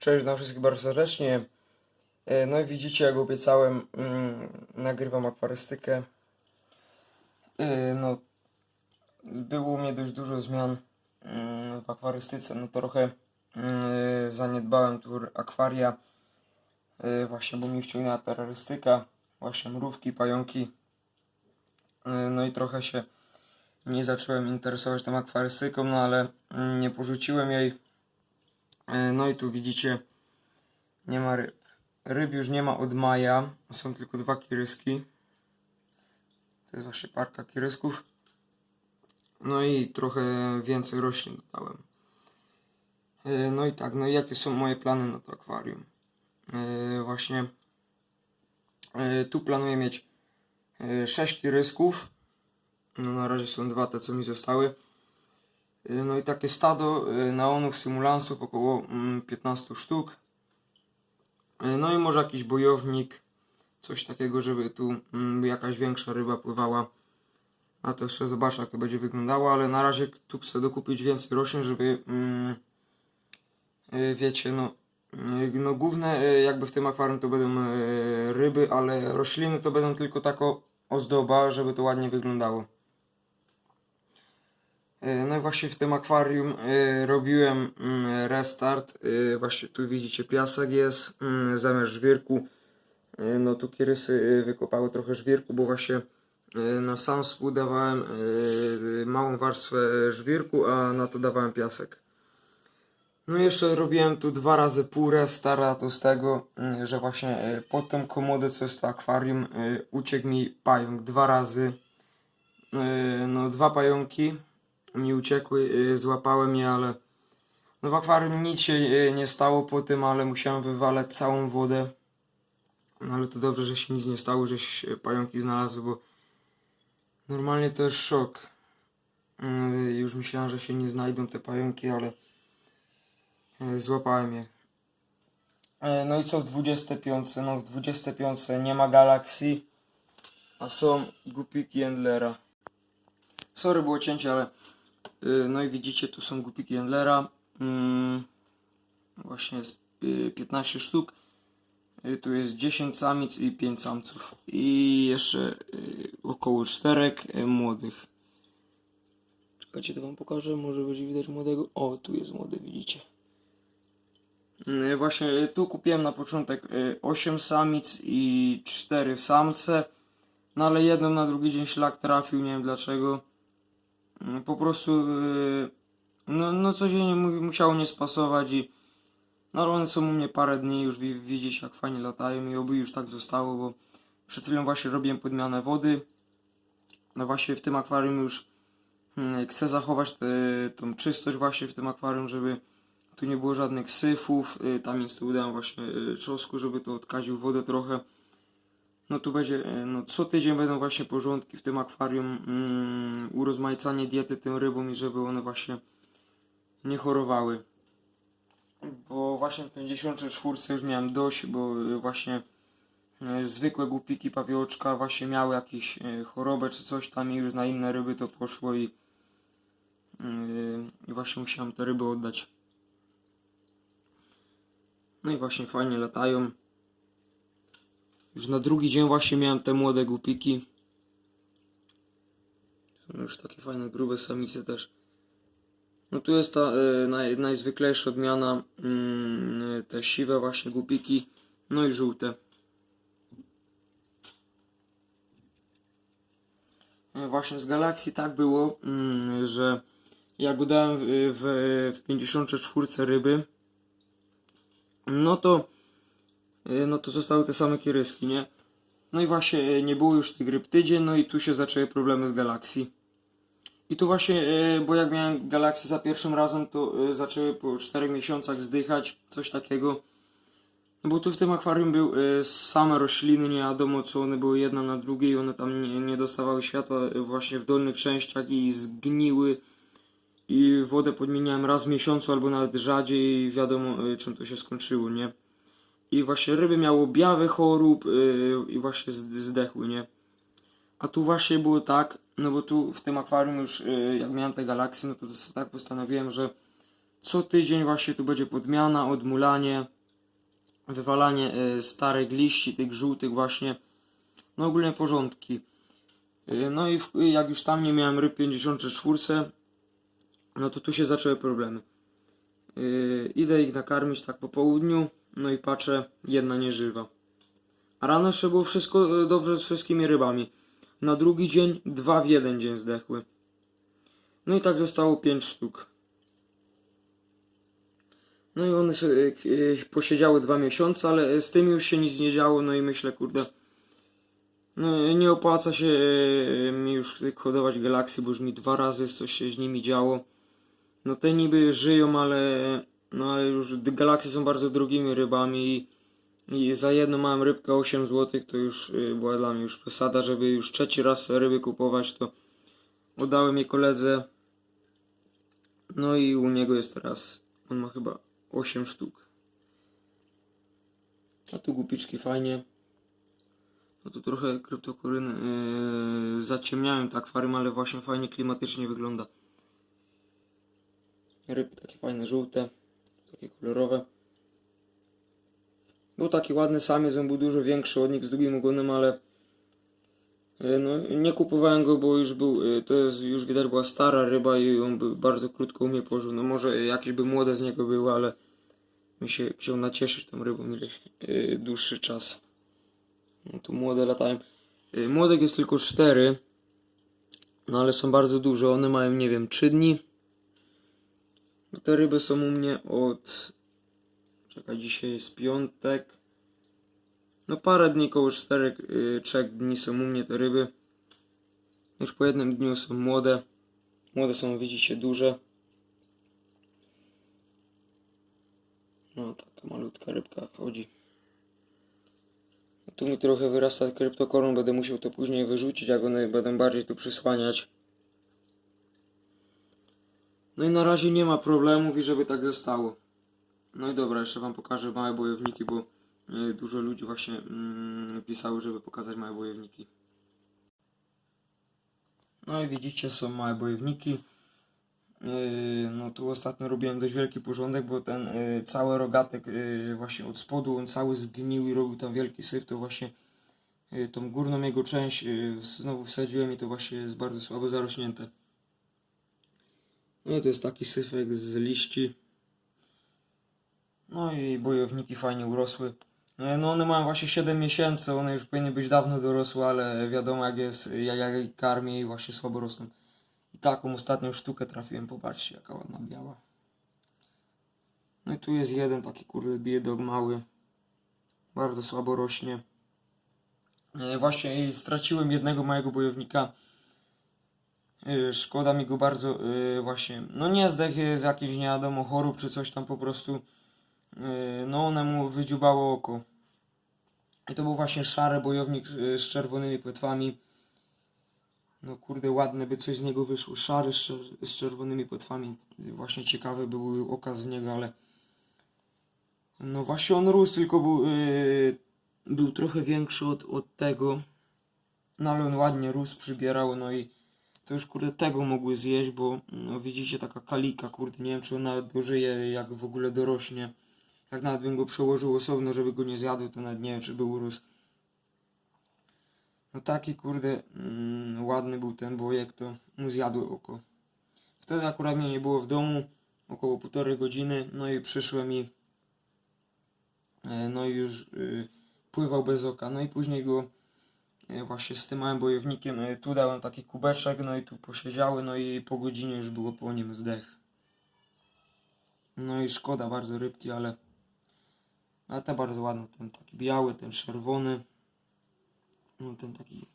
Cześć na wszystkich bardzo serdecznie. E, No i widzicie, jak obiecałem, mm, nagrywam akwarystykę. E, No, było u mnie dość dużo zmian mm, w akwarystyce. No trochę mm, zaniedbałem tu akwaria. E, Właśnie, bo mi wciągnęła terrorystyka. Właśnie mrówki, pająki. E, No i trochę się nie zacząłem interesować tą akwarystyką, no ale nie porzuciłem jej. E, No i tu widzicie, nie ma ryb. Ryb już nie ma od maja, są tylko dwa kiryski. To jest właśnie parka kirysków. No i trochę więcej roślin dodałem. E, No i tak, no i jakie są moje plany na to akwarium? E, Właśnie tu planuję mieć 6 kirysków. No na razie są dwa te, co mi zostały. Y, No i takie stado y, neonów, symulansów, około mm, 15 sztuk. Y, No i może jakiś bojownik, coś takiego, żeby tu mm, jakaś większa ryba pływała. A to jeszcze zobaczę, jak to będzie wyglądało, ale na razie tu chcę dokupić więcej roślin, żeby mm, wiecie, no, no główne jakby w tym akwarium to będą ryby, ale rośliny to będą tylko tako ozdoba, żeby to ładnie wyglądało. E, No i właśnie w tym akwarium e, robiłem mm, restart. E, Właśnie tu widzicie piasek jest mm, zamiast żwirku. No tu kierysy wykopały trochę żwirku, bo właśnie na sam spód dawałem małą warstwę żwirku, a na to dawałem piasek. No i jeszcze robiłem tu dwa razy pół restart, a to z tego, mm, że właśnie pod tą komodę, co jest to akwarium, uciekł mi pająk dwa razy. No dwa pająki mi uciekły, y, złapałem je, ale no w akwarium nic się y, nie stało po tym, ale musiałem wywalać całą wodę. No ale to dobrze, że się nic nie stało, że się pająki znalazły, bo normalnie to jest szok. Y, Już myślałem, że się nie znajdą te pająki, ale złapałem je. No i co w 25? No w 25 nie ma galaksji, a są gupiki Endlera. Sorry, było cięcie, ale no i widzicie, tu są gupiki Endlera. Mm, właśnie jest yy, 15 sztuk. Yy, tu jest 10 samic i 5 samców. I jeszcze około 4 yy, młodych. Czekajcie, to wam pokażę, może będzie widać młodego. O, tu jest młody, widzicie. Yy, Właśnie tu kupiłem na początek yy, 8 samic i 4 samce. No ale jedną na drugi dzień szlak trafił, nie wiem dlaczego. Po prostu yy, no, no coś jej nie mu- musiało nie spasować i no one są u mnie parę dni już wi- widzisz jak fajnie latają i oby już tak zostało, bo przed chwilą właśnie robiłem podmianę wody. No właśnie w tym akwarium już mm, chcę zachować te, tą czystość właśnie w tym akwarium, żeby tu nie było żadnych syfów, yy, tam jest tu dałem właśnie czosku, żeby to odkaził wodę trochę no tu będzie, e, no co tydzień będą właśnie porządki w tym akwarium, mm, urozmaicanie diety tym rybom i żeby one właśnie nie chorowały. Bo właśnie w 54 już miałem dość, bo e, właśnie e, zwykłe głupiki, pawioczka właśnie miały jakieś chorobę czy coś tam i już na inne ryby to poszło i, yy, i właśnie musiałem te ryby oddać. No i właśnie fajnie latają. Już na drugi dzień właśnie miałem te młode głupiki. Są już takie fajne, grube samice też. No tu jest ta e, naj, najzwyklejsza odmiana, mm, te siwe właśnie głupiki, no i żółte. E, Właśnie z Galaxii tak było, mm, że jak udałem w, w, w 54 ryby, no to Y, no to zostały te same kieryski, nie? No i właśnie y, nie było już tych ryb tydzień, no i tu się zaczęły problemy z Galaxii. I tu właśnie, y, bo jak miałem Galaxy za pierwszym razem, to y, zaczęły po 4 miesiącach zdychać, coś takiego. No bo tu w tym akwarium był y, same rośliny, nie wiadomo co one były jedna na drugiej, one tam nie, nie dostawały światła y, właśnie w dolnych częściach i zgniły. I wodę podmieniałem raz w miesiącu albo nawet rzadziej wiadomo y, czym to się skończyło, nie? I właśnie ryby miało objawy chorób yy, i właśnie zdechły, nie? A tu właśnie było tak, no bo tu w tym akwarium już yy, jak miałem te galaksy, no to, to tak postanowiłem, że co tydzień właśnie tu będzie podmiana, odmulanie, wywalanie e, starych liści, tych żółtych właśnie, no ogólnie porządki. E, No i w, jak już tam nie miałem ryb 54, no to tu się zaczęły problemy. Yy, idę ich nakarmić tak po południu, no i patrzę, jedna nieżywa. A rano jeszcze było wszystko e, dobrze z wszystkimi rybami. Na drugi dzień dwa w jeden dzień zdechły. No i tak zostało pięć sztuk. No i one e, e, posiedziały dwa miesiące, ale z tymi już się nic nie działo, no i myślę, kurde, no nie opłaca się mi już hodować Galaxy, bo już mi dwa razy coś się z nimi działo. No te niby żyją, ale no ale już Galaxy są bardzo drogimi rybami i, za jedną małą rybkę 8 zł to już y, była dla mnie już przesada, żeby już trzeci raz ryby kupować, to oddałem je koledze. No i u niego jest teraz, on ma chyba 8 sztuk. A tu gupiczki fajnie. No tu trochę kryptokoryn yy, zaciemniałem tak akwarium, ale właśnie fajnie klimatycznie wygląda. Ryby takie fajne, żółte, takie kolorowe. Był taki ładny samiec, on był dużo większy od nich z długim ogonem, ale e, no, nie kupowałem go, bo już był, e, to jest, już widać była stara ryba i on był bardzo krótko u mnie pożył. No może jakieś by młode z niego były, ale mi się chciał nacieszyć tą rybą ileś e, dłuższy czas. No tu młode latają. Młodek jest tylko cztery, no ale są bardzo duże. One mają, nie wiem, 3 dni. Te ryby są u mnie od. Czekaj, dzisiaj jest piątek. No parę dni, koło 4, 3 dni są u mnie te ryby. Już po jednym dniu są młode. Młode są, widzicie, duże. No, taka malutka rybka wchodzi. Tu mi trochę wyrasta kryptokoron, będę musiał to później wyrzucić, jak one będą bardziej tu przysłaniać. No i na razie nie ma problemów i żeby tak zostało. No i dobra, jeszcze wam pokażę małe bojowniki, bo e, dużo ludzi właśnie mm, pisało, żeby pokazać małe bojowniki. No i widzicie, są małe bojowniki. Yy, No tu ostatnio robiłem dość wielki porządek, bo ten yy, cały rogatek właśnie od spodu, on cały zgnił i robił tam wielki syf, to właśnie tą górną jego część znowu wsadziłem i to właśnie jest bardzo słabo zarośnięte. No to jest taki syfek z liści. No i bojowniki fajnie urosły. E, No one mają właśnie 7 miesięcy, one już powinny być dawno dorosłe, ale wiadomo jak jest, jak, jak karmię i właśnie słabo rosną. I taką ostatnią sztukę trafiłem, popatrzcie jaka ładna biała. No i tu jest jeden taki kurde biedok mały. Bardzo słabo rośnie. E, Właśnie straciłem jednego małego bojownika. E, Szkoda mi go bardzo e, właśnie. No nie zdech z jakichś nie wiadomo chorób czy coś tam po prostu. No one mu wydziubało oko. I to był właśnie szary bojownik z czerwonymi płetwami. No kurde, ładne by coś z niego wyszło. Szary z, czer- z czerwonymi płetwami. Właśnie ciekawy był okaz z niego, ale. No właśnie on rósł, tylko był, yy, był trochę większy od, od tego. No ale on ładnie rósł, przybierał, no i to już kurde tego mogły zjeść, bo no widzicie taka kalika, kurde, nie wiem czy on nawet dożyje, jak w ogóle dorośnie. Jak nawet bym go przełożył osobno, żeby go nie zjadły, to nawet nie wiem czy by urósł. No taki kurde mm, ładny był ten bojek, to mu zjadły oko. Wtedy akurat mnie nie było w domu, około półtorej godziny, no i przyszłem i e, no i już y, pływał bez oka. No i później go właśnie z tym małym bojownikiem e, tu dałem taki kubeczek, no i tu posiedziały, no i po godzinie już było po nim zdech. No i szkoda bardzo rybki, ale ale te bardzo ładne, ten taki biały, ten czerwony. No ten taki,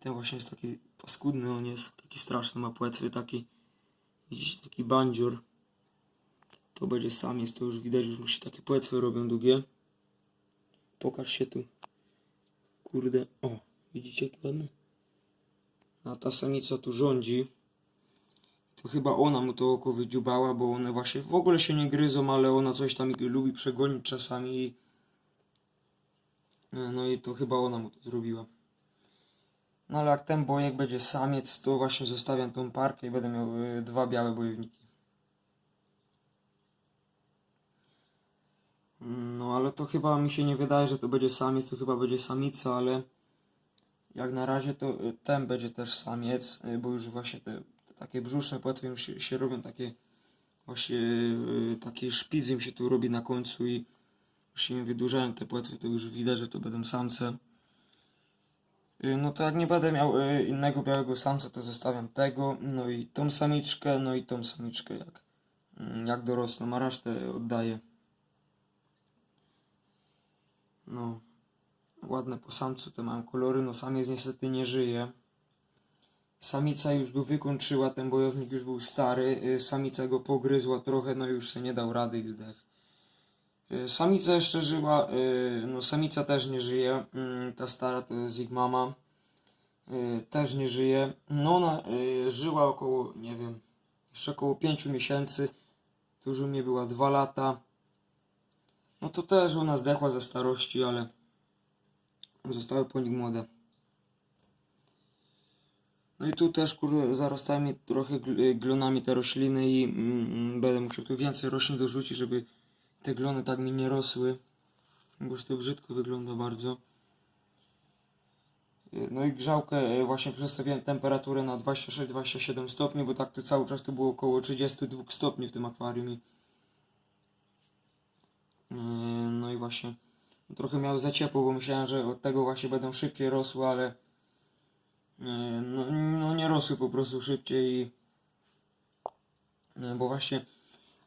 ten właśnie jest taki paskudny, on jest taki straszny, ma płetwy taki, widzicie, taki bandzior. To będzie samiec, to już widać, już mu się takie płetwy robią długie. Pokaż się tu. Kurde, o, Widzicie jaki ładny? A no, ta samica tu rządzi. To chyba ona mu to oko wydziubała, bo one właśnie w ogóle się nie gryzą, ale ona coś tam lubi przegonić czasami. E, no i to chyba ona mu to zrobiła. No ale jak ten bojek będzie samiec, to właśnie zostawiam tą parkę i będę miał e, dwa białe bojowniki. No ale to chyba mi się nie wydaje, że to będzie samiec, to chyba będzie samica, ale jak na razie to y, ten będzie też samiec, y, bo już właśnie te, te takie brzuszne płetwy się, się robią takie właśnie y, taki szpic im się tu robi na końcu i już im wydłużają te płetwy, to już widać, że to będą samce. No to jak nie będę miał innego białego samca, to zostawiam tego, no i tą samiczkę, no i tą samiczkę jak, mm, jak dorosną, a resztę oddaję. No, ładne po samcu te mają kolory, no samiec niestety nie żyje. Samica już go wykończyła, ten bojownik już był stary, y, samica go pogryzła trochę, no już się nie dał rady i zdech. Y, Samica jeszcze żyła, y, no samica też nie żyje, mm, ta stara to jest ich mama, też nie żyje. No ona żyła około, nie wiem, jeszcze około 5 miesięcy, tu już u mnie była 2 lata. No to też ona zdechła ze starości, ale zostały po nich młode. No i tu też kurde zarastają mi trochę y, glonami te rośliny i mm, mm, będę musiał tu więcej roślin dorzucić, żeby te glony tak mi nie rosły, bo już to brzydko wygląda bardzo. Y, No i grzałkę y, właśnie przestawiłem temperaturę na 26-27 stopni, bo tak to cały czas to było około 32 stopni w tym akwarium. No i właśnie trochę miał za ciepło, bo myślałem, że od tego właśnie będą szybciej rosły, ale yy, no, no nie rosły po prostu szybciej i yy, bo właśnie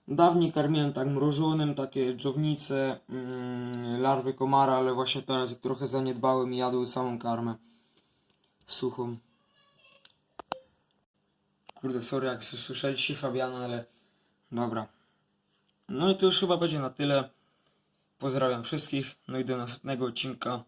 dawniej karmiłem tak mrożonym, takie dżownice, yy, larwy komara, ale właśnie teraz ich trochę zaniedbałem i jadły samą karmę suchą. Kurde, sorry jak słyszeliście Fabiana, ale dobra. No i to już chyba będzie na tyle. Pozdrawiam wszystkich, no i do następnego odcinka.